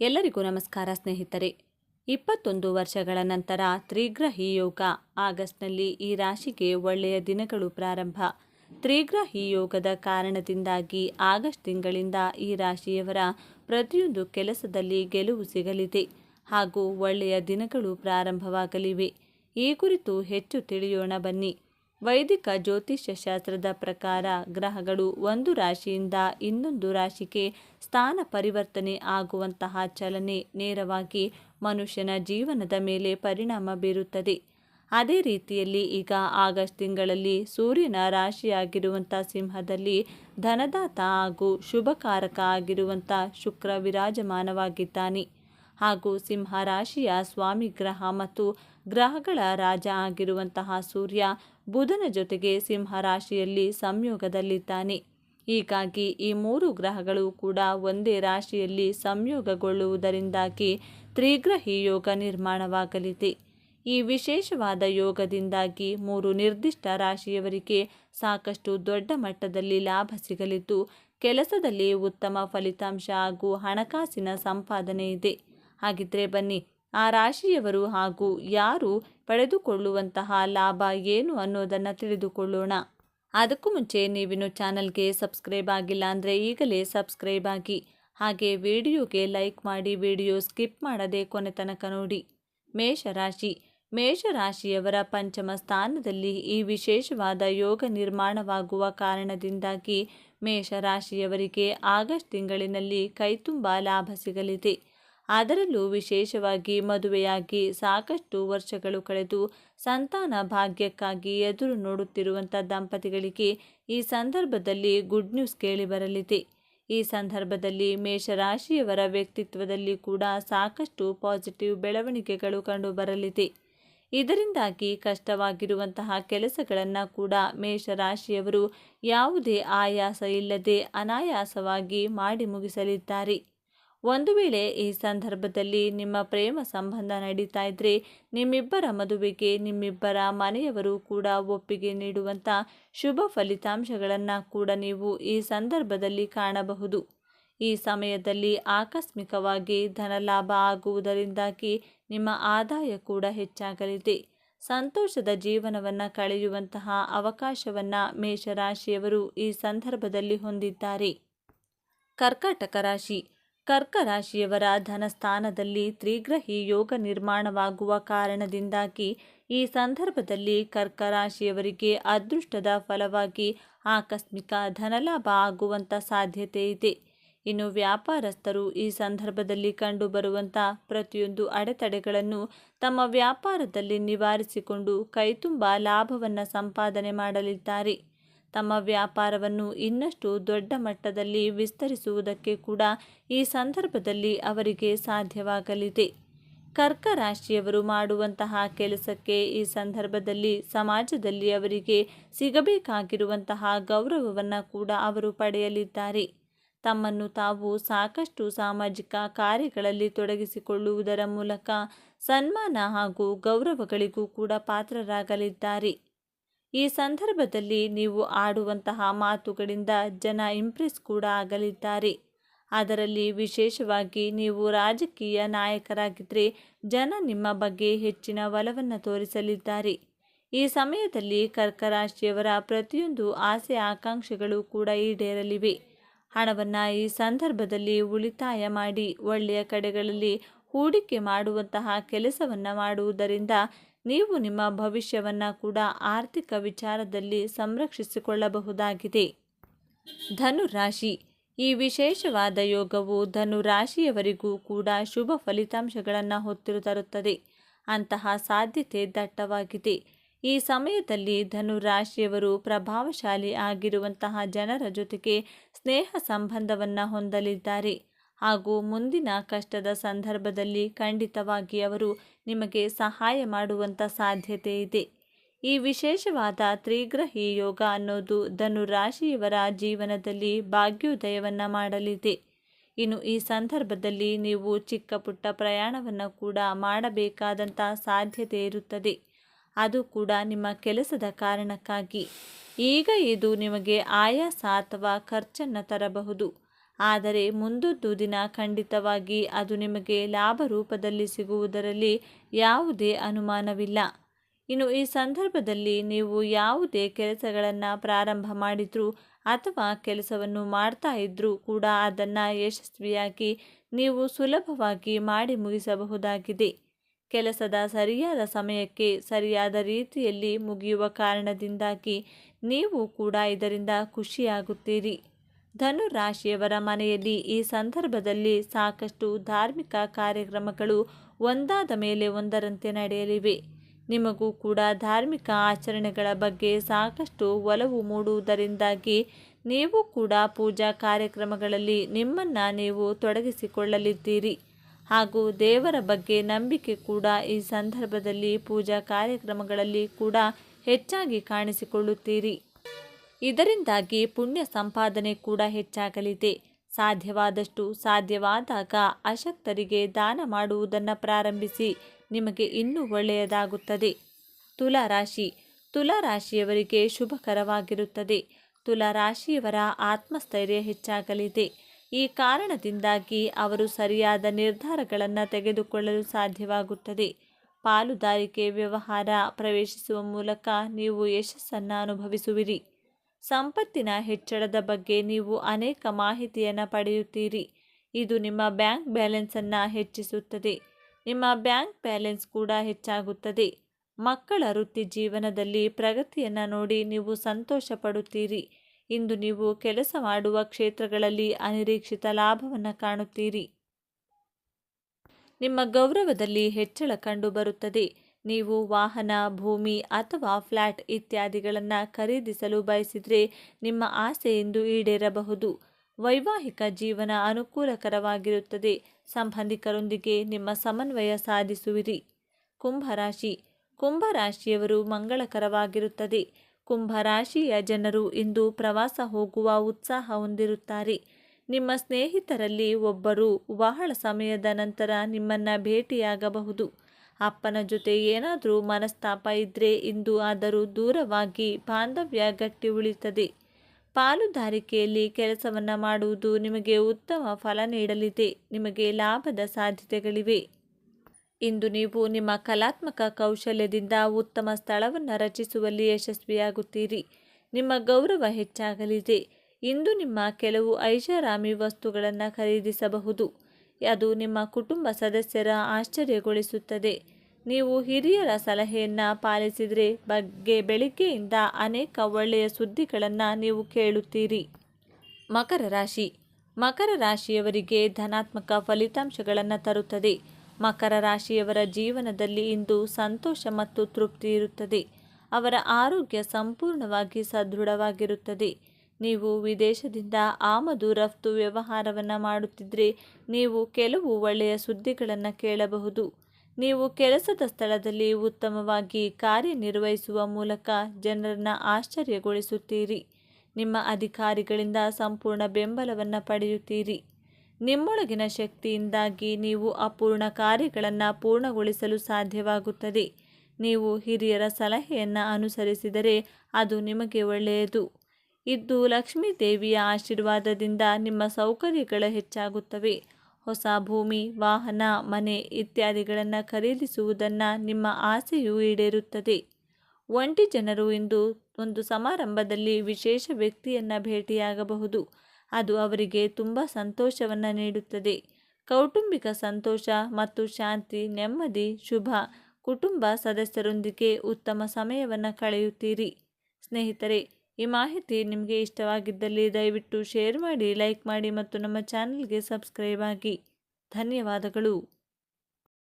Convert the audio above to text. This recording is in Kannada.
ಎಲ್ಲರಿಗೂ ನಮಸ್ಕಾರ ಸ್ನೇಹಿತರೆ. ಇಪ್ಪತ್ತೊಂದು ವರ್ಷಗಳ ನಂತರ ತ್ರಿಗ್ರಹಿ ಯೋಗ ಆಗಸ್ಟ್ನಲ್ಲಿ ಈ ರಾಶಿಗೆ ಒಳ್ಳೆಯ ದಿನಗಳು ಪ್ರಾರಂಭ. ತ್ರಿಗ್ರಹಿ ಯೋಗದ ಕಾರಣದಿಂದಾಗಿ ಆಗಸ್ಟ್ ತಿಂಗಳಿಂದ ಈ ರಾಶಿಯವರ ಪ್ರತಿಯೊಂದು ಕೆಲಸದಲ್ಲಿ ಗೆಲುವು ಸಿಗಲಿದೆ ಹಾಗೂ ಒಳ್ಳೆಯ ದಿನಗಳು ಪ್ರಾರಂಭವಾಗಲಿವೆ. ಈ ಕುರಿತು ಹೆಚ್ಚು ತಿಳಿಯೋಣ ಬನ್ನಿ. ವೈದಿಕ ಜ್ಯೋತಿಷ್ಯ ಶಾಸ್ತ್ರದ ಪ್ರಕಾರ ಗ್ರಹಗಳು ಒಂದು ರಾಶಿಯಿಂದ ಇನ್ನೊಂದು ರಾಶಿಗೆ ಸ್ಥಾನ ಪರಿವರ್ತನೆ ಆಗುವಂತಹ ಚಲನೆ ನೇರವಾಗಿ ಮನುಷ್ಯನ ಜೀವನದ ಮೇಲೆ ಪರಿಣಾಮ ಬೀರುತ್ತದೆ. ಅದೇ ರೀತಿಯಲ್ಲಿ ಈಗ ಆಗಸ್ಟ್ ತಿಂಗಳಲ್ಲಿ ಸೂರ್ಯನ ರಾಶಿಯಾಗಿರುವಂಥ ಸಿಂಹದಲ್ಲಿ ಧನದಾತ ಹಾಗೂ ಶುಭಕಾರಕ ಆಗಿರುವಂಥ ಶುಕ್ರ ವಿರಾಜಮಾನವಾಗಿದ್ದಾನೆ. ಹಾಗೂ ಸಿಂಹ ರಾಶಿಯ ಸ್ವಾಮಿ ಗ್ರಹ ಮತ್ತು ಗ್ರಹಗಳ ರಾಜ ಆಗಿರುವಂತಹ ಸೂರ್ಯ ಬುಧನ ಜೊತೆಗೆ ಸಿಂಹ ರಾಶಿಯಲ್ಲಿ ಸಂಯೋಗದಲ್ಲಿದ್ದಾನೆ. ಹೀಗಾಗಿ ಈ ಮೂರು ಗ್ರಹಗಳು ಕೂಡ ಒಂದೇ ರಾಶಿಯಲ್ಲಿ ಸಂಯೋಗಗೊಳ್ಳುವುದರಿಂದಾಗಿ ತ್ರಿಗ್ರಹಿ ಯೋಗ ನಿರ್ಮಾಣವಾಗಲಿದೆ. ಈ ವಿಶೇಷವಾದ ಯೋಗದಿಂದಾಗಿ ಮೂರು ನಿರ್ದಿಷ್ಟ ರಾಶಿಯವರಿಗೆ ಸಾಕಷ್ಟು ದೊಡ್ಡ ಮಟ್ಟದಲ್ಲಿ ಲಾಭ ಸಿಗಲಿದ್ದು, ಕೆಲಸದಲ್ಲಿ ಉತ್ತಮ ಫಲಿತಾಂಶ ಹಾಗೂ ಹಣಕಾಸಿನ ಸಂಪಾದನೆ ಇದೆ. ಹಾಗಿದ್ರೆ ಬನ್ನಿ ಆ ರಾಶಿಯವರು ಹಾಗೂ ಯಾರು ಪಡೆದುಕೊಳ್ಳುವಂತಹ ಲಾಭ ಏನು ಅನ್ನೋದನ್ನು ತಿಳಿದುಕೊಳ್ಳೋಣ. ಅದಕ್ಕೂ ಮುಂಚೆ ನೀವಿನ್ನು ಚಾನಲ್ಗೆ ಸಬ್ಸ್ಕ್ರೈಬ್ ಆಗಿಲ್ಲ ಅಂದರೆ ಈಗಲೇ ಸಬ್ಸ್ಕ್ರೈಬ್ ಆಗಿ. ಹಾಗೆ ವಿಡಿಯೋಗೆ ಲೈಕ್ ಮಾಡಿ ವಿಡಿಯೋ ಸ್ಕಿಪ್ ಮಾಡದೆ ಕೊನೆ ತನಕ ನೋಡಿ. ಮೇಷರಾಶಿ. ಮೇಷರಾಶಿಯವರ ಪಂಚಮ ಸ್ಥಾನದಲ್ಲಿ ಈ ವಿಶೇಷವಾದ ಯೋಗ ನಿರ್ಮಾಣವಾಗುವ ಕಾರಣದಿಂದಾಗಿ ಮೇಷರಾಶಿಯವರಿಗೆ ಆಗಸ್ಟ್ ತಿಂಗಳಿನಲ್ಲಿ ಕೈತುಂಬ ಲಾಭ ಸಿಗಲಿದೆ. ಅದರಲ್ಲೂ ವಿಶೇಷವಾಗಿ ಮದುವೆಯಾಗಿ ಸಾಕಷ್ಟು ವರ್ಷಗಳು ಕಳೆದು ಸಂತಾನ ಭಾಗ್ಯಕ್ಕಾಗಿ ಎದುರು ನೋಡುತ್ತಿರುವಂಥ ದಂಪತಿಗಳಿಗೆ ಈ ಸಂದರ್ಭದಲ್ಲಿ ಗುಡ್ ನ್ಯೂಸ್ ಕೇಳಿಬರಲಿದೆ ಈ ಸಂದರ್ಭದಲ್ಲಿ ಮೇಷರಾಶಿಯವರ ವ್ಯಕ್ತಿತ್ವದಲ್ಲಿ ಕೂಡ ಸಾಕಷ್ಟು ಪಾಸಿಟಿವ್ ಬೆಳವಣಿಗೆಗಳು ಕಂಡುಬರಲಿದೆ ಇದರಿಂದಾಗಿ ಕಷ್ಟವಾಗಿರುವಂತಹ ಕೆಲಸಗಳನ್ನು ಕೂಡ ಮೇಷರಾಶಿಯವರು ಯಾವುದೇ ಆಯಾಸ ಇಲ್ಲದೆ ಅನಾಯಾಸವಾಗಿ ಮಾಡಿ ಮುಗಿಸಲಿದ್ದಾರೆ. ಒಂದು ವೇಳೆ ಈ ಸಂದರ್ಭದಲ್ಲಿ ನಿಮ್ಮ ಪ್ರೇಮ ಸಂಬಂಧ ನಡೀತಾ ಇದ್ರೆ ನಿಮ್ಮಿಬ್ಬರ ಮದುವೆಗೆ ನಿಮ್ಮಿಬ್ಬರ ಮನೆಯವರು ಕೂಡ ಒಪ್ಪಿಗೆ ನೀಡುವಂಥ ಶುಭ ಫಲಿತಾಂಶಗಳನ್ನು ಕೂಡ ನೀವು ಈ ಸಂದರ್ಭದಲ್ಲಿ ಕಾಣಬಹುದು. ಈ ಸಮಯದಲ್ಲಿ ಆಕಸ್ಮಿಕವಾಗಿ ಧನಲಾಭ ಆಗುವುದರಿಂದಾಗಿ ನಿಮ್ಮ ಆದಾಯ ಕೂಡ ಹೆಚ್ಚಾಗಲಿದೆ. ಸಂತೋಷದ ಜೀವನವನ್ನು ಕಳೆಯುವಂತಹ ಅವಕಾಶವನ್ನು ಮೇಷರಾಶಿಯವರು ಈ ಸಂದರ್ಭದಲ್ಲಿ ಹೊಂದಿದ್ದಾರೆ. ಕರ್ಕಾಟಕ ರಾಶಿ. ಕರ್ಕ ರಾಶಿಯವರ ಧನಸ್ಥಾನದಲ್ಲಿ ತ್ರಿಗ್ರಹಿ ಯೋಗ ನಿರ್ಮಾಣವಾಗುವ ಕಾರಣದಿಂದಾಗಿ ಈ ಸಂದರ್ಭದಲ್ಲಿ ಕರ್ಕ ರಾಶಿಯವರಿಗೆ ಅದೃಷ್ಟದ ಫಲವಾಗಿ ಆಕಸ್ಮಿಕ ಧನಲಾಭ ಆಗುವಂಥ ಸಾಧ್ಯತೆ ಇದೆ. ಇನ್ನು ವ್ಯಾಪಾರಸ್ಥರು ಈ ಸಂದರ್ಭದಲ್ಲಿ ಕಂಡುಬರುವಂಥ ಪ್ರತಿಯೊಂದು ಅಡೆತಡೆಗಳನ್ನು ತಮ್ಮ ವ್ಯಾಪಾರದಲ್ಲಿ ನಿವಾರಿಸಿಕೊಂಡು ಕೈತುಂಬ ಲಾಭವನ್ನು ಸಂಪಾದನೆ ಮಾಡಲಿದ್ದಾರೆ. ತಮ್ಮ ವ್ಯಾಪಾರವನ್ನು ಇನ್ನಷ್ಟು ದೊಡ್ಡ ಮಟ್ಟದಲ್ಲಿ ವಿಸ್ತರಿಸುವುದಕ್ಕೆ ಕೂಡ ಈ ಸಂದರ್ಭದಲ್ಲಿ ಅವರಿಗೆ ಸಾಧ್ಯವಾಗಲಿದೆ. ಕರ್ಕ ರಾಶಿಯವರು ಮಾಡುವಂತಹ ಕೆಲಸಕ್ಕೆ ಈ ಸಂದರ್ಭದಲ್ಲಿ ಸಮಾಜದಲ್ಲಿ ಅವರಿಗೆ ಸಿಗಬೇಕಾಗಿರುವಂತಹ ಗೌರವವನ್ನು ಕೂಡ ಅವರು ಪಡೆಯಲಿದ್ದಾರೆ. ತಮ್ಮನ್ನು ತಾವು ಸಾಕಷ್ಟು ಸಾಮಾಜಿಕ ಕಾರ್ಯಗಳಲ್ಲಿ ತೊಡಗಿಸಿಕೊಳ್ಳುವುದರ ಮೂಲಕ ಸನ್ಮಾನ ಹಾಗೂ ಗೌರವಗಳಿಗೂ ಕೂಡ ಪಾತ್ರರಾಗಲಿದ್ದಾರೆ. ಈ ಸಂದರ್ಭದಲ್ಲಿ ನೀವು ಆಡುವಂತಹ ಮಾತುಗಳಿಂದ ಜನ ಇಂಪ್ರೆಸ್ ಕೂಡ ಆಗಲಿದ್ದಾರೆ. ಅದರಲ್ಲಿ ವಿಶೇಷವಾಗಿ ನೀವು ರಾಜಕೀಯ ನಾಯಕರಾಗಿದ್ದರೆ ಜನ ನಿಮ್ಮ ಬಗ್ಗೆ ಹೆಚ್ಚಿನ ಒಲವನ್ನು ತೋರಿಸಲಿದ್ದಾರೆ. ಈ ಸಮಯದಲ್ಲಿ ಕರ್ಕರಾಶಿಯವರ ಪ್ರತಿಯೊಂದು ಆಸೆ ಆಕಾಂಕ್ಷೆಗಳು ಕೂಡ ಈಡೇರಲಿವೆ. ಹಣವನ್ನು ಈ ಸಂದರ್ಭದಲ್ಲಿ ಉಳಿತಾಯ ಮಾಡಿ ಒಳ್ಳೆಯ ಕಡೆಗಳಲ್ಲಿ ಹೂಡಿಕೆ ಮಾಡುವಂತಹ ಕೆಲಸವನ್ನು ಮಾಡುವುದರಿಂದ ನೀವು ನಿಮ್ಮ ಭವಿಷ್ಯವನ್ನು ಕೂಡ ಆರ್ಥಿಕ ವಿಚಾರದಲ್ಲಿ ಸಂರಕ್ಷಿಸಿಕೊಳ್ಳಬಹುದಾಗಿದೆ. ಧನುರಾಶಿ ಈ ವಿಶೇಷವಾದ ಯೋಗವು ಧನುರಾಶಿಯವರಿಗೂ ಕೂಡ ಶುಭ ಫಲಿತಾಂಶಗಳನ್ನು ಹೊತ್ತಿರು ತರುತ್ತದೆ. ಅಂತಹ ಸಾಧ್ಯತೆ ದಟ್ಟವಾಗಿದೆ. ಈ ಸಮಯದಲ್ಲಿ ಧನುರಾಶಿಯವರು ಪ್ರಭಾವಶಾಲಿ ಆಗಿರುವಂತಹ ಜನರ ಜೊತೆಗೆ ಸ್ನೇಹ ಸಂಬಂಧವನ್ನು ಹೊಂದಲಿದ್ದಾರೆ. ಹಾಗೂ ಮುಂದಿನ ಕಷ್ಟದ ಸಂದರ್ಭದಲ್ಲಿ ಖಂಡಿತವಾಗಿ ಅವರು ನಿಮಗೆ ಸಹಾಯ ಮಾಡುವಂಥ ಸಾಧ್ಯತೆ ಇದೆ. ಈ ವಿಶೇಷವಾದ ತ್ರಿಗ್ರಹಿ ಯೋಗ ಅನ್ನೋದು ಧನುರಾಶಿಯವರ ಜೀವನದಲ್ಲಿ ಭಾಗ್ಯೋದಯವನ್ನು ಮಾಡಲಿದೆ. ಇನ್ನು ಈ ಸಂದರ್ಭದಲ್ಲಿ ನೀವು ಚಿಕ್ಕ ಪುಟ್ಟ ಪ್ರಯಾಣವನ್ನು ಕೂಡ ಮಾಡಬೇಕಾದಂಥ ಸಾಧ್ಯತೆ ಇರುತ್ತದೆ. ಅದು ಕೂಡ ನಿಮ್ಮ ಕೆಲಸದ ಕಾರಣಕ್ಕಾಗಿ. ಈಗ ಇದು ನಿಮಗೆ ಆಯಾಸ ಅಥವಾ ಖರ್ಚನ್ನು ತರಬಹುದು. ಆದರೆ ಮುಂದೊಂದು ದಿನ ಖಂಡಿತವಾಗಿ ಅದು ನಿಮಗೆ ಲಾಭ ರೂಪದಲ್ಲಿ ಸಿಗುವುದರಲ್ಲಿ ಯಾವುದೇ ಅನುಮಾನವಿಲ್ಲ. ಇನ್ನು ಈ ಸಂದರ್ಭದಲ್ಲಿ ನೀವು ಯಾವುದೇ ಕೆಲಸಗಳನ್ನು ಪ್ರಾರಂಭ ಮಾಡಿದರೂ ಅಥವಾ ಕೆಲಸವನ್ನು ಮಾಡ್ತಾ ಇದ್ದರೂ ಕೂಡ ಅದನ್ನು ಯಶಸ್ವಿಯಾಗಿ ನೀವು ಸುಲಭವಾಗಿ ಮಾಡಿ ಮುಗಿಸಬಹುದಾಗಿದೆ. ಕೆಲಸದ ಸರಿಯಾದ ಸಮಯಕ್ಕೆ ಸರಿಯಾದ ರೀತಿಯಲ್ಲಿ ಮುಗಿಯುವ ಕಾರಣದಿಂದಾಗಿ ನೀವು ಕೂಡ ಇದರಿಂದ ಖುಷಿಯಾಗುತ್ತೀರಿ. ಧನು ರಾಶಿಯವರ ಮನೆಯಲ್ಲಿ ಈ ಸಂದರ್ಭದಲ್ಲಿ ಸಾಕಷ್ಟು ಧಾರ್ಮಿಕ ಕಾರ್ಯಕ್ರಮಗಳು ಒಂದಾದ ಮೇಲೆ ಒಂದರಂತೆ ನಡೆಯಲಿವೆ. ನಿಮಗೂ ಕೂಡ ಧಾರ್ಮಿಕ ಆಚರಣೆಗಳ ಬಗ್ಗೆ ಸಾಕಷ್ಟು ಒಲವು ಮೂಡುವುದರಿಂದಾಗಿ ನೀವು ಕೂಡ ಪೂಜಾ ಕಾರ್ಯಕ್ರಮಗಳಲ್ಲಿ ನಿಮ್ಮನ್ನು ನೀವು ತೊಡಗಿಸಿಕೊಳ್ಳಲಿದ್ದೀರಿ. ಹಾಗೂ ದೇವರ ಬಗ್ಗೆ ನಂಬಿಕೆ ಕೂಡ ಈ ಸಂದರ್ಭದಲ್ಲಿ ಪೂಜಾ ಕಾರ್ಯಕ್ರಮಗಳಲ್ಲಿ ಕೂಡ ಹೆಚ್ಚಾಗಿ ಕಾಣಿಸಿಕೊಳ್ಳುತ್ತೀರಿ. ಇದರಿಂದಾಗಿ ಪುಣ್ಯ ಸಂಪಾದನೆ ಕೂಡ ಹೆಚ್ಚಾಗಲಿದೆ. ಸಾಧ್ಯವಾದಷ್ಟು ಸಾಧ್ಯವಾದಾಗ ಅಶಕ್ತರಿಗೆ ದಾನ ಮಾಡುವುದನ್ನು ಪ್ರಾರಂಭಿಸಿ. ನಿಮಗೆ ಇನ್ನೂ ಒಳ್ಳೆಯದಾಗುತ್ತದೆ. ತುಲಾರಾಶಿ. ರಾಶಿ ತುಲಾ ರಾಶಿಯವರಿಗೆ ಶುಭಕರವಾಗಿರುತ್ತದೆ. ತುಲಾರಾಶಿಯವರ ಆತ್ಮಸ್ಥೈರ್ಯ ಹೆಚ್ಚಾಗಲಿದೆ. ಈ ಕಾರಣದಿಂದಾಗಿ ಅವರು ಸರಿಯಾದ ನಿರ್ಧಾರಗಳನ್ನು ತೆಗೆದುಕೊಳ್ಳಲು ಸಾಧ್ಯವಾಗುತ್ತದೆ. ಪಾಲುದಾರಿಕೆ ವ್ಯವಹಾರ ಪ್ರವೇಶಿಸುವ ಮೂಲಕ ನೀವು ಯಶಸ್ಸನ್ನು ಅನುಭವಿಸುವಿರಿ. ಸಂಪತ್ತಿನ ಹೆಚ್ಚಳದ ಬಗ್ಗೆ ನೀವು ಅನೇಕ ಮಾಹಿತಿಯನ್ನು ಪಡೆಯುತ್ತೀರಿ. ಇದು ನಿಮ್ಮ ಬ್ಯಾಂಕ್ ಬ್ಯಾಲೆನ್ಸನ್ನು ಹೆಚ್ಚಿಸುತ್ತದೆ. ನಿಮ್ಮ ಬ್ಯಾಂಕ್ ಬ್ಯಾಲೆನ್ಸ್ ಕೂಡ ಹೆಚ್ಚಾಗುತ್ತದೆ. ಮಕ್ಕಳ ವೃತ್ತಿ ಜೀವನದಲ್ಲಿ ಪ್ರಗತಿಯನ್ನು ನೋಡಿ ನೀವು ಸಂತೋಷ ಪಡುತ್ತೀರಿ ಇಂದು ನೀವು ಕೆಲಸ ಮಾಡುವ ಕ್ಷೇತ್ರಗಳಲ್ಲಿ ಅನಿರೀಕ್ಷಿತ ಲಾಭವನ್ನು ಕಾಣುತ್ತೀರಿ. ನಿಮ್ಮ ಗೌರವದಲ್ಲಿ ಹೆಚ್ಚಳ ಕಂಡುಬರುತ್ತದೆ. ನೀವು ವಾಹನ, ಭೂಮಿ ಅಥವಾ ಫ್ಲ್ಯಾಟ್ ಇತ್ಯಾದಿಗಳನ್ನು ಖರೀದಿಸಲು ಬಯಸಿದರೆ ನಿಮ್ಮ ಆಸೆ ಎಂದು ಈಡೇರಬಹುದು. ವೈವಾಹಿಕ ಜೀವನ ಅನುಕೂಲಕರವಾಗಿರುತ್ತದೆ. ಸಂಬಂಧಿಕರೊಂದಿಗೆ ನಿಮ್ಮ ಸಮನ್ವಯ ಸಾಧಿಸುವಿರಿ. ಕುಂಭರಾಶಿ. ಕುಂಭರಾಶಿಯವರು ಮಂಗಳಕರವಾಗಿರುತ್ತದೆ. ಕುಂಭರಾಶಿಯ ಜನರು ಇಂದು ಪ್ರವಾಸ ಹೋಗುವ ಉತ್ಸಾಹ ಹೊಂದಿರುತ್ತಾರೆ. ನಿಮ್ಮ ಸ್ನೇಹಿತರಲ್ಲಿ ಒಬ್ಬರು ಬಹಳ ಸಮಯದ ನಂತರ ನಿಮ್ಮನ್ನು ಭೇಟಿಯಾಗಬಹುದು. ಅಪ್ಪನ ಜೊತೆ ಏನಾದರೂ ಮನಸ್ತಾಪ ಇದ್ದರೆ ಇಂದು ಆದರೂ ದೂರವಾಗಿ ಬಾಂಧವ್ಯ ಗಟ್ಟಿ ಉಳಿತದೆ. ಪಾಲುದಾರಿಕೆಯಲ್ಲಿ ಕೆಲಸವನ್ನು ಮಾಡುವುದು ನಿಮಗೆ ಉತ್ತಮ ಫಲ ನೀಡಲಿದೆ. ನಿಮಗೆ ಲಾಭದ ಸಾಧ್ಯತೆಗಳಿವೆ. ಇಂದು ನೀವು ನಿಮ್ಮ ಕಲಾತ್ಮಕ ಕೌಶಲ್ಯದಿಂದ ಉತ್ತಮ ಸ್ಥಳವನ್ನು ರಚಿಸುವಲ್ಲಿ ಯಶಸ್ವಿಯಾಗುತ್ತೀರಿ. ನಿಮ್ಮ ಗೌರವ ಹೆಚ್ಚಾಗಲಿದೆ. ಇಂದು ನಿಮ್ಮ ಕೆಲವು ಐಷಾರಾಮಿ ವಸ್ತುಗಳನ್ನು ಖರೀದಿಸಬಹುದು. ಅದು ನಿಮ್ಮ ಕುಟುಂಬ ಸದಸ್ಯರ ಆಶ್ಚರ್ಯಗೊಳಿಸುತ್ತದೆ. ನೀವು ಹಿರಿಯರ ಸಲಹೆಯನ್ನು ಪಾಲಿಸಿದರೆ ಬಗ್ಗೆ ಬೆಳಿಗ್ಗೆಯಿಂದ ಅನೇಕ ಒಳ್ಳೆಯ ಸುದ್ದಿಗಳನ್ನು ನೀವು ಕೇಳುತ್ತೀರಿ. ಮಕರ ರಾಶಿ. ಮಕರ ರಾಶಿಯವರಿಗೆ ಧನಾತ್ಮಕ ಫಲಿತಾಂಶಗಳನ್ನು ತರುತ್ತದೆ. ಮಕರ ರಾಶಿಯವರ ಜೀವನದಲ್ಲಿ ಇಂದು ಸಂತೋಷ ಮತ್ತು ತೃಪ್ತಿ ಇರುತ್ತದೆ. ಅವರ ಆರೋಗ್ಯ ಸಂಪೂರ್ಣವಾಗಿ ಸದೃಢವಾಗಿರುತ್ತದೆ. ನೀವು ವಿದೇಶದಿಂದ ಆಮದು ರಫ್ತು ವ್ಯವಹಾರವನ್ನು ಮಾಡುತ್ತಿದ್ದರೆ ನೀವು ಕೆಲವು ಒಳ್ಳೆಯ ಸುದ್ದಿಗಳನ್ನು ಕೇಳಬಹುದು. ನೀವು ಕೆಲಸದ ಸ್ಥಳದಲ್ಲಿ ಉತ್ತಮವಾಗಿ ಕಾರ್ಯನಿರ್ವಹಿಸುವ ಮೂಲಕ ಜನರನ್ನು ಆಶ್ಚರ್ಯಗೊಳಿಸುತ್ತೀರಿ. ನಿಮ್ಮ ಅಧಿಕಾರಿಗಳಿಂದ ಸಂಪೂರ್ಣ ಬೆಂಬಲವನ್ನು ಪಡೆಯುತ್ತೀರಿ. ನಿಮ್ಮೊಳಗಿನ ಶಕ್ತಿಯಿಂದಾಗಿ ನೀವು ಅಪೂರ್ಣ ಕಾರ್ಯಗಳನ್ನು ಪೂರ್ಣಗೊಳಿಸಲು ಸಾಧ್ಯವಾಗುತ್ತದೆ. ನೀವು ಹಿರಿಯರ ಸಲಹೆಯನ್ನು ಅನುಸರಿಸಿದರೆ ಅದು ನಿಮಗೆ ಒಳ್ಳೆಯದು. ಇದ್ದು ಲಕ್ಷ್ಮೀ ದೇವಿಯ ಆಶೀರ್ವಾದದಿಂದ ನಿಮ್ಮ ಸೌಕರ್ಯಗಳು ಹೆಚ್ಚಾಗುತ್ತವೆ. ಹೊಸ ಭೂಮಿ, ವಾಹನ, ಮನೆ ಇತ್ಯಾದಿಗಳನ್ನು ಖರೀದಿಸುವುದನ್ನು ನಿಮ್ಮ ಆಸೆಯು ಈಡೇರುತ್ತದೆ. ಒಂಟಿ ಜನರು ಇಂದು ಒಂದು ಸಮಾರಂಭದಲ್ಲಿ ವಿಶೇಷ ವ್ಯಕ್ತಿಯನ್ನು ಭೇಟಿಯಾಗಬಹುದು. ಅದು ಅವರಿಗೆ ತುಂಬ ಸಂತೋಷವನ್ನು ನೀಡುತ್ತದೆ. ಕೌಟುಂಬಿಕ ಸಂತೋಷ ಮತ್ತು ಶಾಂತಿ, ನೆಮ್ಮದಿ, ಶುಭ ಕುಟುಂಬ ಸದಸ್ಯರೊಂದಿಗೆ ಉತ್ತಮ ಸಮಯವನ್ನು ಕಳೆಯುತ್ತೀರಿ. ಸ್ನೇಹಿತರೆ ಈ ಮಾಹಿತಿ ನಿಮಗೆ ಇಷ್ಟವಾಗಿದ್ದಲ್ಲಿ ದಯವಿಟ್ಟು ಶೇರ್ ಮಾಡಿ, ಲೈಕ್ ಮಾಡಿ ಮತ್ತು ನಮ್ಮ ಚಾನಲ್ಗೆ ಸಬ್ಸ್ಕ್ರೈಬ್ ಆಗಿ. ಧನ್ಯವಾದಗಳು.